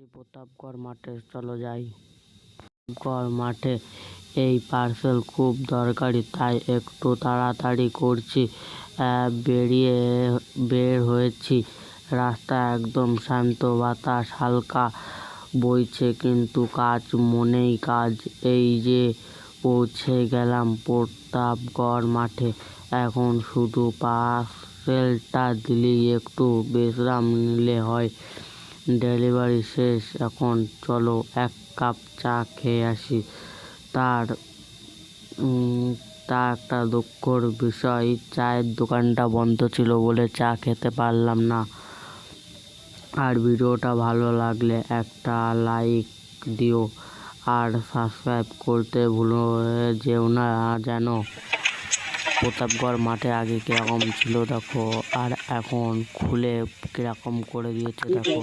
যাচ্ছি প্রতাপগড় মাঠে, চলো যাই। প্রতাপগড় মাঠে এই পার্সেল খুব দরকারি, তাই একটু তাড়াতাড়ি করছি। বেরিয়ে, বের হয়েছি। রাস্তা একদম শান্ত, বাতাস হালকা বইছে, কিন্তু কাজ মনেই কাজ। এই যে পৌঁছে গেলাম প্রতাপগড় মাঠে। এখন শুধু পার্সেলটা দিলেই একটু বিশ্রাম নিলে হয়। ডেলিভারি শেষ। এখন চলো এক কাপ চা খেয়ে আসি। তার তা একটা দুঃখর বিষয়, চায়ের দোকানটা বন্ধ ছিল বলে চা খেতে পারলাম না। আর ভিডিওটা ভালো লাগলে একটা লাইক দিও। আর সাবস্ক্রাইব করতে ভুলো, যেও না যেন। প্রতাপগড় মাঠে আগে কীরকম ছিল দেখো আর এখন খুলে কীরকম করে দিয়েছে দেখো।